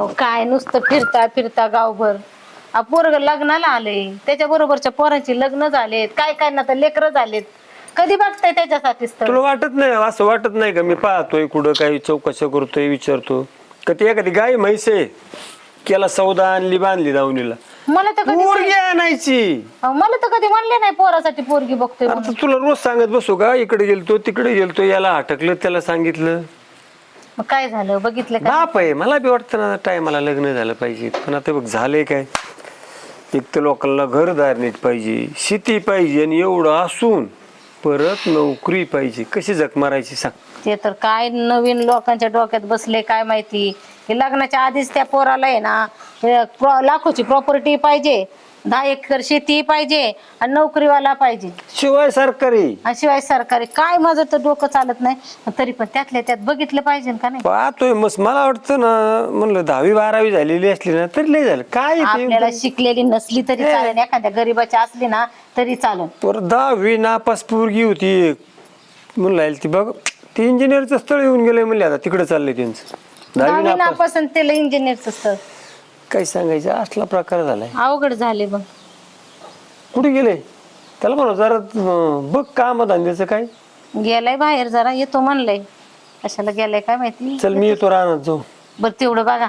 अहो काय नुसतं फिरता फिरता गावभर. अहो, पोरग लग्नाला आले. त्याच्या बरोबरच्या पोरांची लग्न झालेत. काय काय ना तर लेकरं झालेत. कधी बघताय त्याच्यासाठीच तर तुला वाटत नाही असं वाटत नाही का? मी पाहतोय कुठं काही चौकशा करतोय विचारतो. का ती एखादी गाय म्हैस आहे? केला सौदा आणली बांधली दावणीला. मला तर कधी पोरगी आणायची. अहो, मला तर कधी म्हणले नाही पोरासाठी पोरगी बघतोय म्हणून. आता तुला रोज सांगत बसू का? इकडे गेलतो तिकडे गेलतो याला हटकलं त्याला सांगितलं. मग काय झालं? बघितलं का? बाप आहे. मला बी वाटतं ना टायमाला लग्न झालं पाहिजे. पण आता बघ झालंय काय? एक तर लोकांना घरदार नीट पाहिजे शेती पाहिजे आणि एवढं असून परत नोकरी पाहिजे. कशी जग मारायची सांग? ते तर काय नवीन लोकांच्या डोक्यात बसले काय माहिती? हे लग्नाच्या आधीच त्या पोराला आहे ना हे प्रो- लाखोची प्रॉपर्टी पाहिजे. दहा एकर शेती पाहिजे आणि नोकरीवाला पाहिजे. शिवाय सरकारी. आणि शिवाय सरकारी. काय माझं तर डोकं चालत नाही. तरी पण त्यातल्या त्यात बघितलं पाहिजे का नाही? पाहतोय मस्त मला वाटतं ना म्हणलं दहावी बारावी झालेली असली ना तरी लय झालं. काय ते? आपल्याला शिकलेली नसली तरी चालेल. एखाद्या गरीबाची असली ना तरी चालेल. परत दहावी नापास पोरगी होती एक. म्हणलं ती. बघ ती इंजिनियरचं स्थळ येऊन गेलंय म्हणले आता तिकडे चाललंय त्यांचं. दहावी दहावी नापास. नापास आणि त्याला इंजिनियरचं स्थळ. काय सांगायचं? असला प्रकार झालाय. अवघड झाले बघ. कुठे गेले? त्याला म्हणा जरा अं, बघ काम धंद्याचं काय. गेलाय बाहेर जरा येतो म्हणलंय. कशाला गेलाय काय माहिती चल मी येतो राहणार जाऊ. बर तेवढं बघा.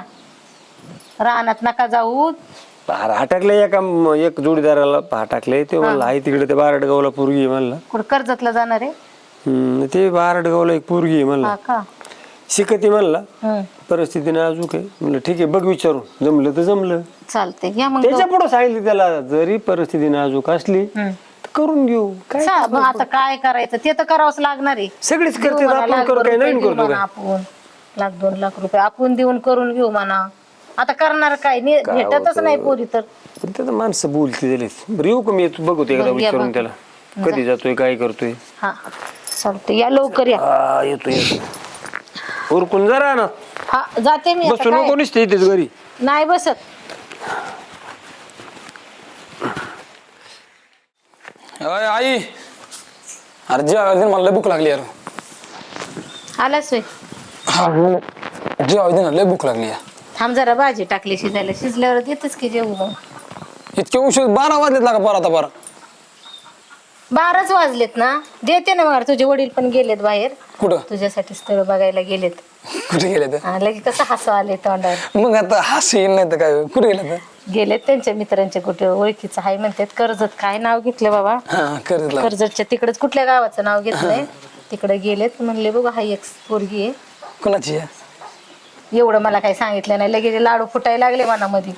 रानात नका जाऊ. बाहेर हाटाकले एका म- एक जोडीदाराला. हाटाकले ते म्हणलं आहे तिकडे ते बारडगावला पोरगी आहे म्हणलं. कुठं कर्जतला जाणार आहे? हम्म, ते बारडगावला एक पोरगी आहे हा म्हणलं का? शिकती म्हणला. हम्म परिस्थिती नाजूक आहे म्हणलं ठीक आहे बघ विचारून. जमलं तर जमलं. चालते या मग त्याच्या पुढे सांगितलं त्याला जरी परिस्थिती नाजूक असली. तर करून घेऊ. काय चा- मग आता काय करायचं? ते तर करावंच लागणार आहे. सगळीच देऊ करते म्हणा, आपण लाख करू दोन काय? रुपये नवीन देऊ करतो म्हणा काय? आपण. लाख दोन लाख रुपये आपण देऊन करून घेऊ म्हणा. आता करणार काय? नि- काय भेटतच होतं? नाही पोरी तर. पण त्याचं माणसं बोलते झाले बरं येऊ का मी? ते एकदा या विचारून बघ. त्याला. कधी जातोय काय करतोय? हा चालते या लवकर या. हा येतो येतो. उरकून जरा ना हा जाते मी आता बसू काय? नको नुसते इथेच घरी. नाही बसत. अय आई. अरे जेवायला दे ना, मला लय भूक लागली यार. आलाच होय? जेवायला दे ना लय भूक लागली यार. थांब जरा भाजी टाकली शिजायला. शिजल्यावर देतच की जेवू मग? इतके उशीर बारा वाजलेत लागा बरं आता बरं. बाराच वाजलेत ना? देते ना मग तुझे वडील पण गेलेत बाहेर. कुठं? तुझ्यासाठी स्थळ बघायला गेलेत. कुठे गेले तर हा, लगे कसं हसू आले तोंडावर. मग आता हसू येईल नाही तर काय? कुठे गेले तर गेलेत त्यांच्या मित्रांच्या कुठे ओळखीचं आहे म्हणतात. कर्जत काय नाव घेतलं बाबा? हा करत. कर्जतच्या तिकडेच कुठल्या गावाचं नाव घेतलंय? तिकडे गेलेत. म्हणले बघा हा एक पोरगी आहे. कोणाची आहे? एवढं मला काही सांगितलं नाही. लगेच लाडू फुटायला लागले मनामध्ये.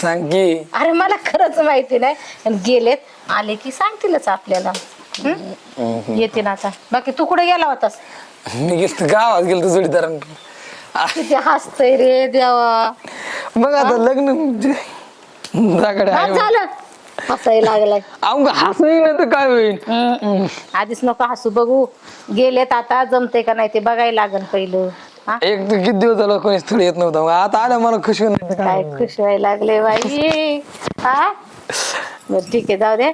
सांग की. अरे मला खरंच माहिती नाही. आणि गेलेत. आले की सांगतीलच आपल्याला. हं? येते ना आता. बाकी तू कुठे गेला होतास? मी गेलतो गावात गेलतो जोडीदारां किती हसतय रे देवा. मग आता लग्न म्हणजे आहे झालं हसायला लागलाय. अवघ हसू येईल नाही तर काय होईल? हम्म. आधीच नको हसू बघू. गेलेत आता जमते का नाही ते बघायला लागन पहिलं. हा? एक तर किती दिवस झालं कोणीच थोडी येत नव्हतं. मग आता आलं मला खुशी होईल काय खुश व्हायला लागले बाई. हा? बरं ठीक आहे जाऊ दे.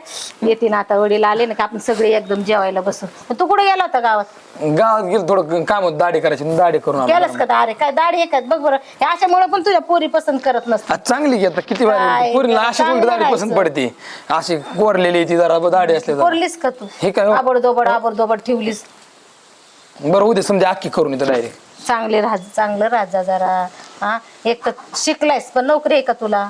येते ना आता वडील आले ना का आपण सगळे एकदम जेवायला बसू. तू कुठे गेला होता गावात? गावात गेलो थोडं काम होतं दाढी करायची दाढी करून आलो. गेलास का दारे काय दाढी आहे का? बघ बरं. हे अशामुळे पण तुझ्या पोरी पसंत करत नसतात. आज चांगली घेत किती काय, भारी पुरीला अशी चांगलं कोणती दाढी पसंत. पडते. अशी कोरलेली ती जरा दाढी असले जरा. कोरलीस का तू? हे काय हो? आबडदोबड आबडदोबड ठेवलीस. बरं उद्या समजा अख्खी करून येतो डायरेक्ट चांगले राज चांगलं राजा जरा. हा एक तर शिकलायस पण नोकरी आहे का तुला?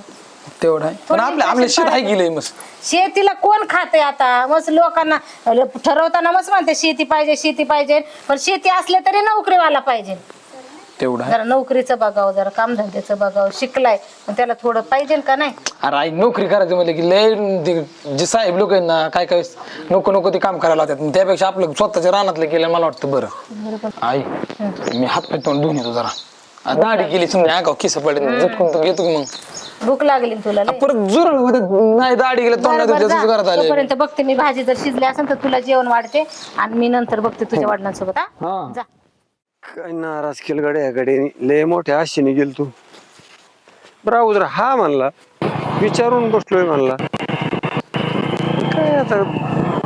तेवढं आहे. पण थोडी आपल्या आपल्या पैसे शेत आहे पाडायचे. गेलंय मस्त. शेतीला कोण खाते आता? मस्त लोकांना ठरवताना मस्त म्हणते शेती पाहिजे शेती पाहिजे. पण शेती असले तरी नोकरीवाला पाहिजे. तेवढं आहे. जरा नोकरीचं बघावं जरा कामधंद्याचं बघावं. शिकलाय पण त्याला थोडं पाहिजे का नाही? अरे आई नोकरी करायचं म्हणजे की लय ते जे साहेब लोक आहेत ना काय काय नको नको ते काम करायला लावतात. मग त्यापेक्षा आपलं स्वतःच्या रानातलं केलं मला वाटतं बरं. आई मी हात पाय तोंड धुवून येतो जरा. दाढी केली समजा अंगाव किस पडले? झटकून तर घेतो की मग. भूक लागली तुला लय? परत जोर नाही दाढी गेलं तोंड बरं, नाही बरं, जा. घरात आले. तोपर्यंत बघते मी भाजी जर शिजली असेल तर तुला जेवण वाढते आणि मी नंतर बघते तुझ्या वडिलांसोबत हा? हा. जा. काय नाराज केलं गड्या गड्याने. लय मोठ्या आशेने गेल तू. बरं अगोदर हा म्हणला. विचारून बसलोय म्हणला. काय आता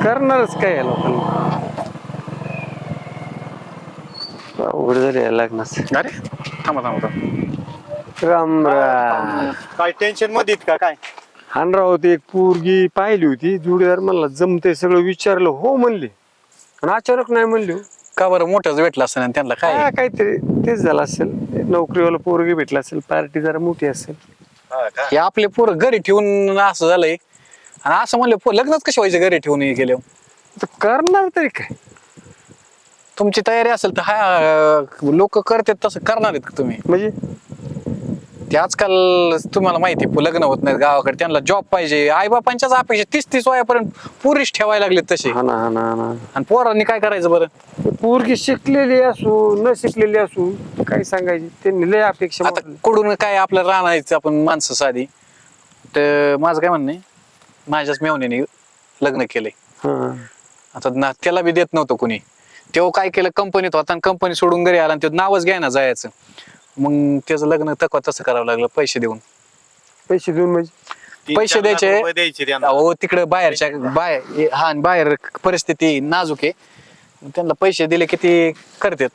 करणारच काय या लोकांना अवघड झाले या लग्नाचं. अरे थांबा थांबा थांबा. राम राम. काय टेन्शनमध्ये आहेत का? काय? हानराव होती एक पोरगी पाहिली होती जुडीदार म्हणला जमते सगळं विचारलं हो म्हणले. आणि अचानक नाही म्हणले हो. का बरं मोठंच भेटलं असतं आणि त्यांना काय? काय काहीतरी तेच झालं असेल. नोकरीवाला पोरगी भेटला असेल पार्टी जरा मोठी असेल. हा का? आपले पोरं घरी ठेवून असं झालंय. आणि असं म्हणलं पो- लग्नच कसे व्हायचे घरी ठेवून हे गेले तर करणार तरी काय? तुमची तयारी असेल तर हा लोक करतात तसं करणार आहेत का तुम्ही? म्हणजे? ते आजकाल तुम्हाला माहिती आहे, लग्न होत नाहीत गावाकडे त्यांना जॉब पाहिजे. आई बापांच्याच अपेक्षा तीस तीस वयापर्यंत पुरीच ठेवायला लागलेत तसे. हा ना हा ना हा ना. आणि पोरांनी काय करायचं बरं? ते पोरगी शिकलेली असू न शिकलेली असू काय सांगायची? त्यांनी लय अपेक्षा आता. कुठून काय आपलं राहणारच आपण माणसं साधी? तर माझं काय म्हणणं आहे माझ्याच मेवणीने लग्न केलंय. हा. आता ना त्याला बी देत नव्हतं कोणी. तेव्हा काय केलं? कंपनीत होता आणि कंपनी सोडून घरी आला आणि ते नावच घ्याय ना जायचं. मग त्याचं लग्न तकवा तसं करावं लागलं पैसे देऊन. पैसे देऊन म्हणजे? पैसे द्यायचे. रुपये द्यायचे त्यांना. अहो तिकडे बाहेरच्या बाहेर हा आणि बाहेर परिस्थिती नाजूक आहे. त्यांना पैसे दिले की ते करतात.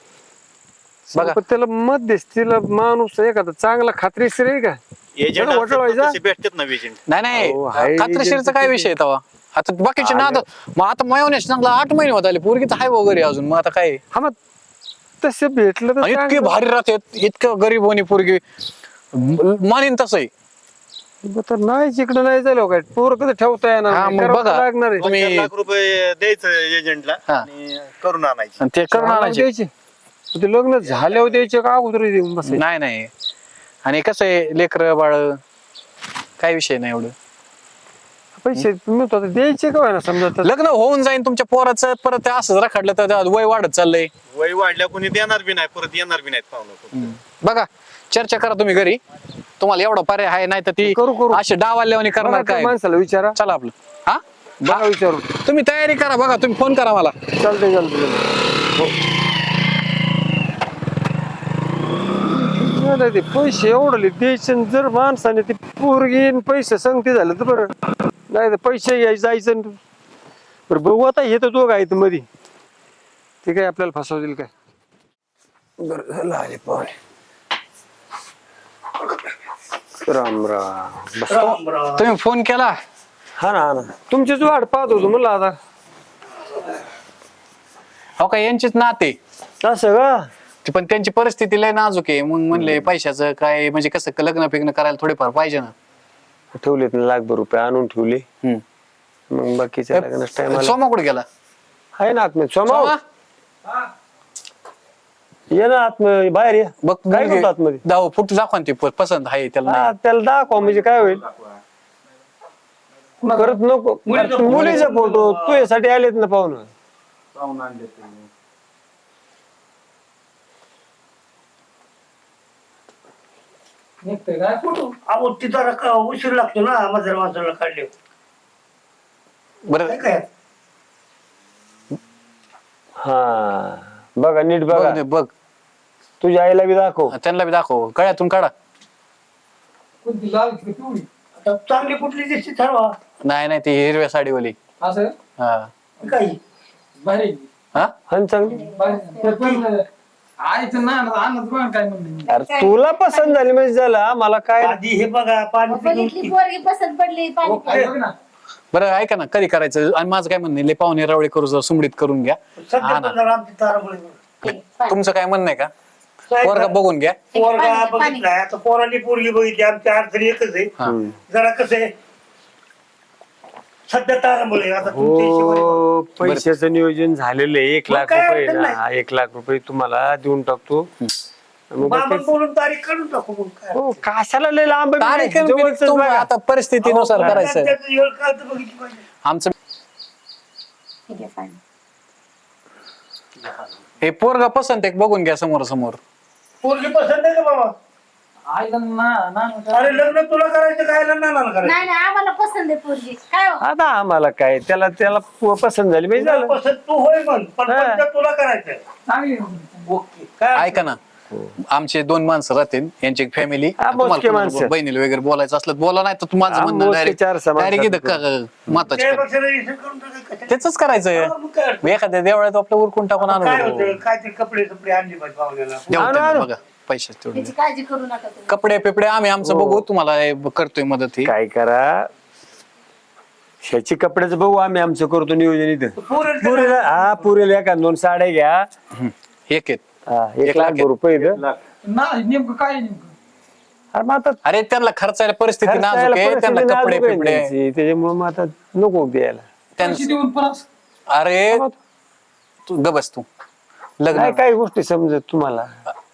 बघा. पण त्याला मध्यस्थीला माणूस एखादा चांगला खात्रीशीर आहे का? एजंट त्याला? भेटतात ना एजंट नाही नाही. अहो, हाय खात्रीशीरचा काय विषय आहे तेव्हा आता बाकीचे ना आता मग आता मयोनेश चांगला आठ महिने होत आले पोरगी तर हाय वगैरे अजून मग आता काय? हा मग तसं भेटलं आणि इतके चांगलं. भारी राहतात इतकं गरीब होणी पोरगी. मानीन तसंही. मग तर नाही जिकडं नाही झालं काय? पोर कसं ठेवता येणार हा, नाही, मग करावं बघा. लागणार आहे. चार तुम्ही- लाख रुपये द्यायचं एजंटला हा. आणि करून आणायचे. आणि ते द्यायचे. ते लग्न झाल्यावर द्यायचे का अगोदर देऊन नाही नाही. आणि कसं आहे लेकर बाळ? काय विषय नाही एवढं. पैसे तुम्ही तर द्यायचे का ना समजा तर? लग्न होऊन जाईन तुमच्या पोराचं परत ते असं रखडलं तर वय वाढत चाललंय. वय वाढल्या कोणी देणार बी नाही परत येणार बी नाहीत पाहुणं बघा चर्चा करा तुम्ही घरी. तुम्हाला एवढा पर्याय आहे नाही तर ती करू, करू. अशी डावाल्यावानी करणार बघा त्या काय? माणसाला विचारा. चला आपलं. हा? बघा. विचारू. तुम्ही तयारी करा बघा तुम्ही फोन करा मला. चालतंय चालतंय. हो. ते पैसे एवढले द्यायचे आणि जर माणसाने ते पोरगी आणि पैसे संगती झालं तर बरं. नाही तर पैसे घ्यायचे जायचं बरं बघू आता हे तर दोघं आहेत मध्ये ते काय आपल्याला फसवतील काय? बरं झालं आले पाहुणे. राम राम. बस. तुम्ही फोन केला? हा ना हा ना. तुमचीच वाट पाहत होतो म्हणलं आता. हो का यांचीच नाते. असं का? ते पण त्यांची परिस्थिती लय नाजूक आहे. मग म्हणले पैशाचं काय म्हणजे कसं लग्न फिग्न करायला थोडेफार पाहिजे ना. ठेवलेत ना लाखभर रुपये आणून ठेवले. हम्म. मग बाकीच्या लग्नाच्या टायमाला सोमा कुठे गेला? आहे ना आतमध्ये. सोमा सोमा? ये ना आतमध्ये बाहेर ये. बघ काय करतो आतमध्ये? दाव फुट दाखवा ना ती प- पसंत आहे त्याला हा नाही. त्याला दाखवा म्हणजे काय होईल? करत नको. मुलीचा फोटो. तू यासाठी आलेत ना पाहुणं. अहो तिथं रका उशीर लागतो ना माझ्या माणसाला काढले. बरं. काय काय हा बघा नीट बघ. बघा तुझ्या आईला बी दाखव. त्यांना बी दाखव. गळ्यातून काढा. आता चांगली कुठली दिसते ठरवा. नाही नाही ती हिरव्या साडीवाली. असं? हा. काही भारी हा? आणि चांगली? भारी आईचं ना आणत बघ काय म्हणलं अरे तुला पसंत झाली म्हणजे झालं मला काय आधी हे बघा पाणी बघितली पिऊन- पोरगी पसंत पडली पाणी काय बघ ना. बरं ऐका ना कधी करायचं? आणि माझं काय म्हणणं आहे, लय पाहुणे रावळे करू जरा सुमडीत करून घ्या. सध्या हा ना. पण जरा आमची तारांबळी पाणी. तुमचं काय म्हणणं आहे का? काय पोरगा का? बघून घ्या. पोरगा पाणी, पाणी. बघितलाय. आता पोरांनी पोरगी बघितली. आमच्या अडचणी एकच आहे. हा. जरा कसं आहे सध्या तारांबळी आता तुमच्या हिशोबाने बघा. हो पैशाचं नियोजन झालेलं आहे. एक मग लाख काय रुपये अडचण ना नाही. एक लाख रुपये तुम्हाला देऊन टाकतो. मग बाबा बाकी- बोलून तारीख काढून टाकू मग काय हो कशाला लय लांब तुम्ही बघा. आता परिस्थितीनुसार करायचं त्याचं वेळ काळ तर बघितली पाहिजे. आमचं ठीक आहे पाणी. हे पोरगा पसंत आहे बघून घ्या समोर समोर पोरगी पसंत आहे का बाबा? आईला ना ना अरे लग्न तुला करायचं काय? ना नाना करायचं. नाही नाही आम्हाला पसंत आहे पोरगी. काय हो? आता आम्हाला काय? त्याला त्याला प- पसंत झाली म्हणजे तुला झालं. पसंत तू होय म्हण पण हा. पंचायत तुला करायचं चांगली ओके काय? ऐका ना. आमचे दोन माणसं राहतील यांची फॅमिली हा, मोजके माणसं. बहिणीला वगैरे बोलायचं असलं तर बोला नाही तर तू माझं हा, म्हणणं मोजके चार डायरेक्ट सहा माणसं डायरेक्ट करून टाकायचं करायचंय. हा, मग काय अडचण? एखाद्या देवळात आपलं उरकून टाकून आणू. काय होतं? काय ते कपडे कपडे आणले पाहिजे पाहुण्याला देऊ आणू, त्यांना आणू. बघा. पैसे तेवढे त्याची काळजी करू नका तुम्ही. कपडे पिपडे आम्ही आमचं बघू तुम्हाला हे करतोय मदत ही. काय करा? ह्याची कपड्याचं बघू आम्ही आमचं करतो नियोजन इथं. पुरेला हा पुरेला एका दोन साड्या घ्या. एक आहेत. हा, एक एक लाख लाख रुपये इथं. नाही नेमकं काय आहे नेमकं? अरे मग आता अरे त्यांना खर्चायला परिस्थिती नाजूक आहे. त्यांना परिस्थिती कपडे नाजूक आहे पिपडे. त्यांची. त्याच्यामुळे मग आता नको द्यायला. त्यां- पैसे देऊन पण असं- अरे तू गबस तू. लग्न नाही काही गोष्टी समजत तुम्हाला.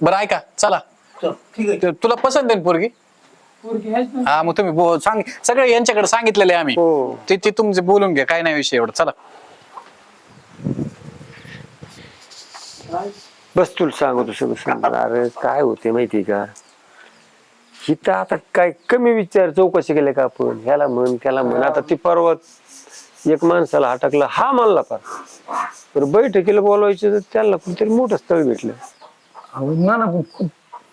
बरं ऐका चला. चल, ठीक आहे. ते- तुला पसंत आहे ना पोरगी? पोरगी आहेच ना. हा मग तुम्ही बो- सांग सगळे यांच्याकडे सांगितलेले आहे आम्ही. हो. ते ते तुमचे बोलून घ्या काय नाही विषय एवढा. चला. बस तुला सांगतो सगळं अरे काय होते माहिती का? हिथं आता काय कमी विचार चौकशी केले का आपण? ह्याला म्हण त्याला म्हण. आता ती पर्वत एक माणसाला हटकला हा मानला पार तर बैठकीला बोलवायचं तर त्याला कुठेतरी मोठं स्थळ भेटलं. अहो, ना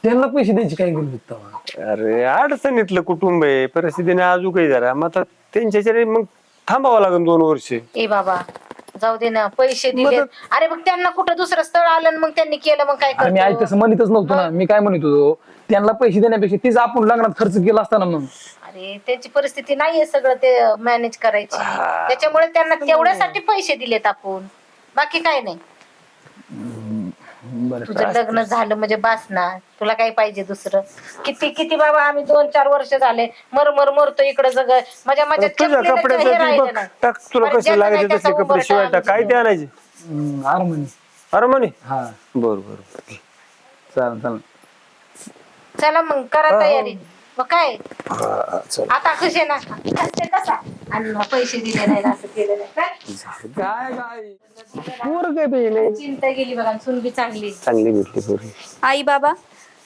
त्यांना पैसे द्यायची काय गरज तेव्हा? अरे अडचणीतलं कुटुंब आहे. परिस्थितीने अजून काही जरा. मग आता त्यांच्याच्याने मग थांबावं लागेल दोन वर्ष. ए बाबा जाऊ दे ना पैसे दिले अरे मग त्यांना कुठं दुसरं स्थळ आलं आणि मग त्यांनी केलं मग काय अरे मी आई करतो तसं म्हणतच नव्हतो ना. मी काय म्हणत होतो त्यांना पैसे देण्यापेक्षा तीच आपण लग्नात खर्च केला असता ना मग. अरे त्यांची परिस्थिती नाहीये सगळं ते मॅनेज करायची. त्याच्यामुळे त्यांना तेवढ्यासाठी पैसे दिलेत आपण. बाकी काय नाही. बरं तुझं लग्न झालं म्हणजे बास ना तुला काय पाहिजे दुसरं? किती किती बाबा आम्ही दोन चार वर्ष झाले. मर मर मरतो इकडं जग. माझ्या माझ्या तुझ्या चपलीला कपड्याचं ती राहिलं बघ नाही. टाक तुला बरं, कसे ज्याचं लागायचे नाही तसले त्याचा कपडे उंबरठा शिवाय टाक. काय आम्ही ते आणायचे? हम्म, अरे म्हणे हा. बर बर. चालेल चालेल. चला मग करा तयारी. मग काय? आता कसे ना? असते कसा आणि मग पैसे दिले नाही असं केलं नाही. काय? काय काय पोर काय बे नाही चिंता गेली बघा आणि सून बी चांगली चांगली भेटली पोरी आई बाबा?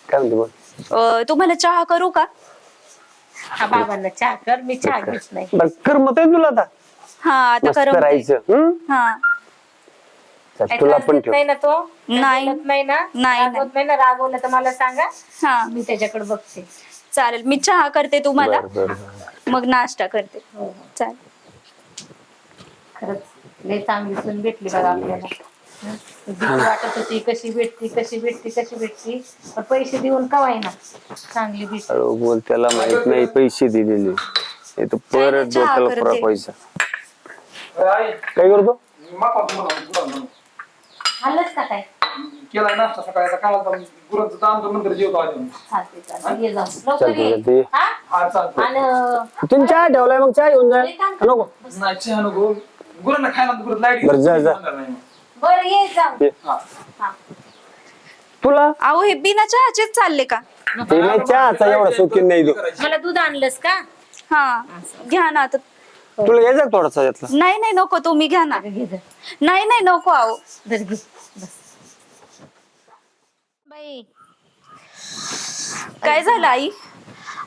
काय म्हणते अ, तुम्हाला चहा करू का? हा बाबांना चहा कर मी चहा घेत नाही. बर कर मत आहे तुला आता. हा आता मस्त करमते. राहायचं हं? हा. चल, काय तुला त्रास पण देत ठेव. नाही ना तो? नाही. नाही ना? नाही, रागवत नाही ना? रागवलं तर मला सांगा. हा. मी त्याच्याकडे बघते. चालेल. मी चहा करते तुम्हाला. बर बर बर. मग नाश्ता करते. हो. चालेल. खरंच लय चांगली सून भेटली बघा आपल्याला. हं? भीती वाटत होती कशी भेटती कशी भेटती कशी भेटती. पण पैसे देऊन कवाय ना चांगली भेटली बोल त्याला माहीत नाही पैसे दिलेले. तर परत चहा डोक्याला करते. फरा पैसा. काय? करतो. आलंच का काय? केलाय नाश्ता सकाळी आता काय गुरांचं दाम नंतर जेवतो आधी. चालते चालते ये जाऊ लवकर चालते ये. चालते हा? हा चालतं आणि तुम्ही चहा ठेवलाय मग? चहा घेऊन जा. लय काम नको. नाही चहा नको. गुरांना खायला परत लाइट बरं, जा, जा. बरं ये जाऊ ये. हा. तुला? अहो हे बिना चहाचेच चालले का? ते नाही चहाचा एवढा शौकीन नाही तो. मला दूध आणलंस का? हा. घ्या ना आता. तुला यायचा का थोडासा यातला. नाही नाही नको तुम्ही घ्या ना. घे. नाही नाही नको अहो. घे. बस. बाई. काय झालं आई?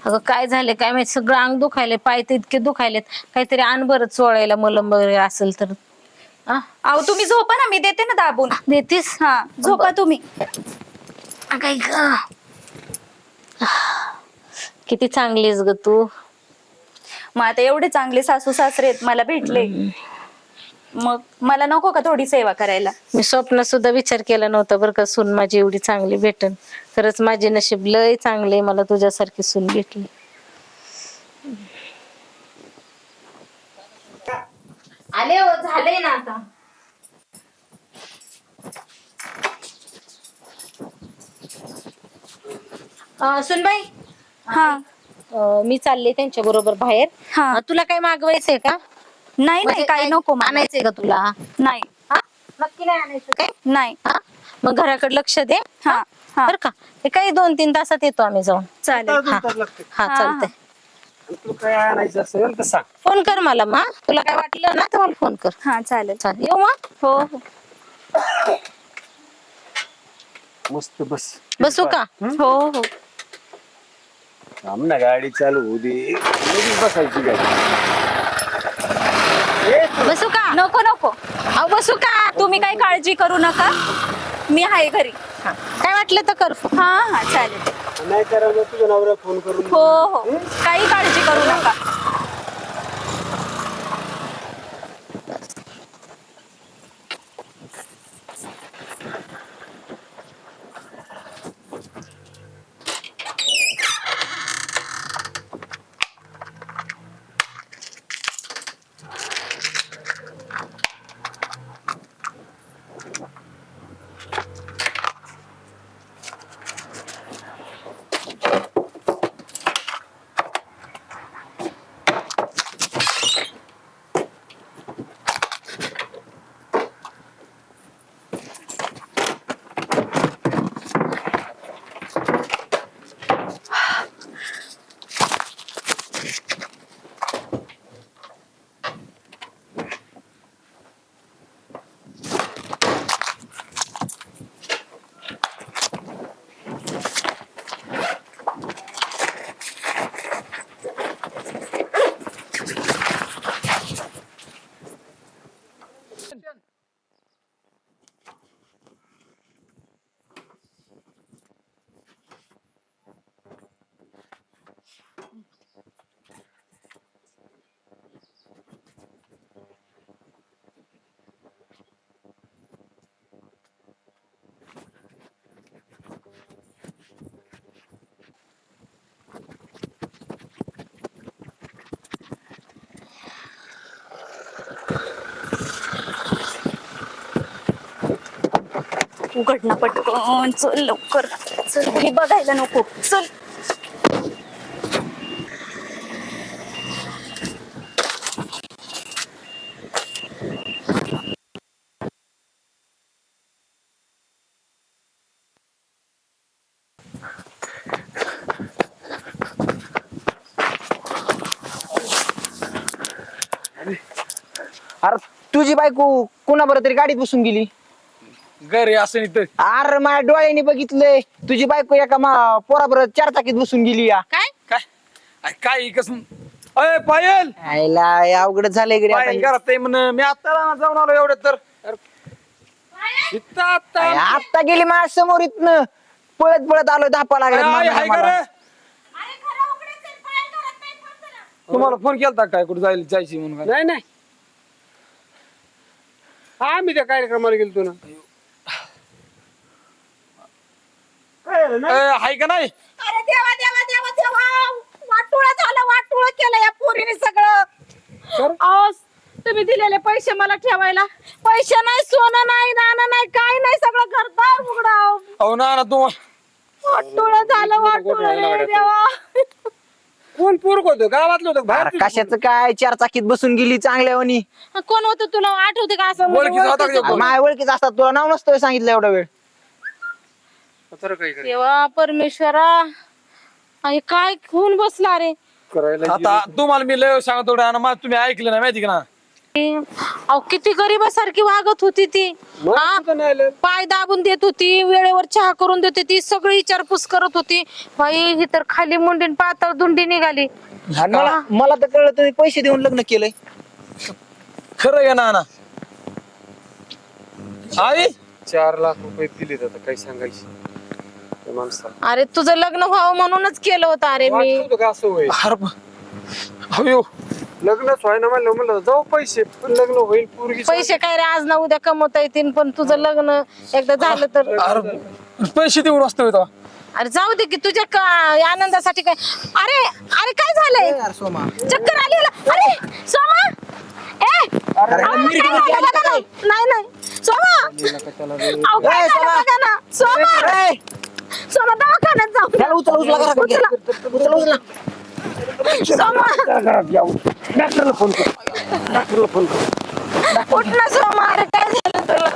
अगं काय झाले काय माहिती? सगळं अंग दुखायले पाय तर इतके दुखायलेत. काहीतरी आण बरं चोळायला मलम वगैरे असेल तर. आ अहो तुम्ही झोपा ना मी देते ना दाबून. देतीस? हा झोपा तुम्ही. काय ग. किती चांगलीस ग तू. मग आता एवढे चांगले सासू सासरे आहेत मला भेटले. मग मला नको का थोडी सेवा करायला? मी स्वप्न सुद्धा विचार केला नव्हता बरं का सून माझी एवढी चांगली भेटन. खरंच माझे नशीब लय चांगले मला तुझ्यासारखी सून भेटली. आले हो झाले ना आता. अं, सुनबाई? हा. अं, मी चालले त्यांच्या बरोबर बाहेर. हा. अं, तुला काय मागवायचंय का? नाही नाही म्हणजे काही नको मला. आणायचंय का तुला? नाही. हा? नक्की नाही आणायचं काय? नाही. हा? मग घराकडे लक्ष दे. हा हा? बर का? हे काही दोन तीन तासात येतो आम्ही जाऊन. चालेल. हा. हा हा, चालतंय. तू काय आणायचं असेल तर सांग. फोन कर मला मग तुला काय वाटलं ना तर मला फोन कर. हा चालेल. चालेल. येऊ मग. हो हो. मस्त बस. बसू का? हो हो. थांब ना गाडी चालू होऊ दे. लगेच बसायची गाडी बसू का नको नको. अहो बसू का तुम्ही काही काळजी करू नका. मी आहे घरी. हा. काय वाटलं तर कर. हा हा चालेल. नाही करा मग तुझ्या नवऱ्या फोन करून हो. हो? काही काळजी करू नका. उघड पटकन. चल लवकर. चल हे बघायला नको. चल. अरे तुझी बायको कुणा बरं तरी गाडीत बसून गेली? घरी असं नाही तर अरे माझ्या डोळ्याने बघितलंय. तुझी बायको एका मा- पोराबरोबर चार चाकीत बसून गेली या. काय? काय? काय कस? अय पायल! आईला अवघड झालंय गडी पायल आता घरात आहे म्हण मी आता जाऊन आलो एवढं तर. इथं आता अरे, आता गेली माझ्यासमोर इथनं. पळत पळत आलो धापा लागला हाय का रे? तुम्हाला फोन केलता काय? कुठे जायला जायची म्हणून काय? नाही नाही. आम्ही त्या कार्यक्रमाला गेलतो ना. का नाही? अरे देवा देवा देवा देवा. वाटोळा झालं वाटोळा केलं या पोरीने सगळं. अहो, तुम्ही दिलेले पैसे मला ठेवायला. पैसे नाही सोनं नाही नाणं नाही काय नाही सगळं घरदार उघडाव अहो ना ना तू वाटोळा झालं वाटोळा. रे देवा. कोण पोरग होतं? गावातलं होतं का? अरे बाहेर कशाचं काय? चार चाकीत बसून गेली चांगल्या वनी कोण होतं तुला? आठवते का असं? ओळखीचं होतं का ते? माझ्या ओळखीच असतात. तुला नाव नसतं सांगितलं एवढा वेळ. तर काही देवा परमेश्वरा अरे काय खून बसला रे. करायला आता तुम्हाला मी लय सांगत आणि मला तुम्ही ऐकलं ना माहिती का ना? अहो किती गरीबासारखी वागत होती ती. मग हा? कुठं नाही आलं? पाय दाबून देत होती वेळेवर चहा करून देत होती सगळी विचारपूस करत होती. बाई ही तर खाली मुंडीन पातळ दुंडी निघाली. आणि मला मला तर कळलं तुम्ही पैसे देऊन लग्न केलंय. खरं आहे ना ना. आई? चार लाख रुपये दिलेत आता काही सांगायची. अरे तुझं लग्न व्हावं म्हणूनच केलं होतं अरे मी. अरे ब- अयो. लग्नच व्हायना म्हणलं म्हणलं जाऊ पैसे पण लग्न होईल पूर्वी पैसे काय रे आज ना उद्या कमवता येतील पण तुझं लग्न एकदा झालं तर. अरे पैसे देऊन वाचतोय तो. अरे जाऊ दे की तुझ्या का- आनंदासाठी काय अरे अरे काय झालंय? सोमा. चक्कर आली याला. अरे सोमा! ए अरे, अहो, मिरगी काय झालं बघा ना. नाही नाही. सोमा! अहो, काय ए, झालं सोमा. बघा ना. सोमा! ए, सोमा दवाखान्यात जाऊ. त्याला उचल उचला करा उचला. उचला उचला. सोमा. डॉक्टरला फोन कर. डॉक्टरला फोन कर. उठ ना सोमा? अरे काय झालं तुला?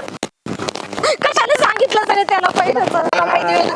कशाने सांगितलं तरी त्याला पहिलं माहिती होतं.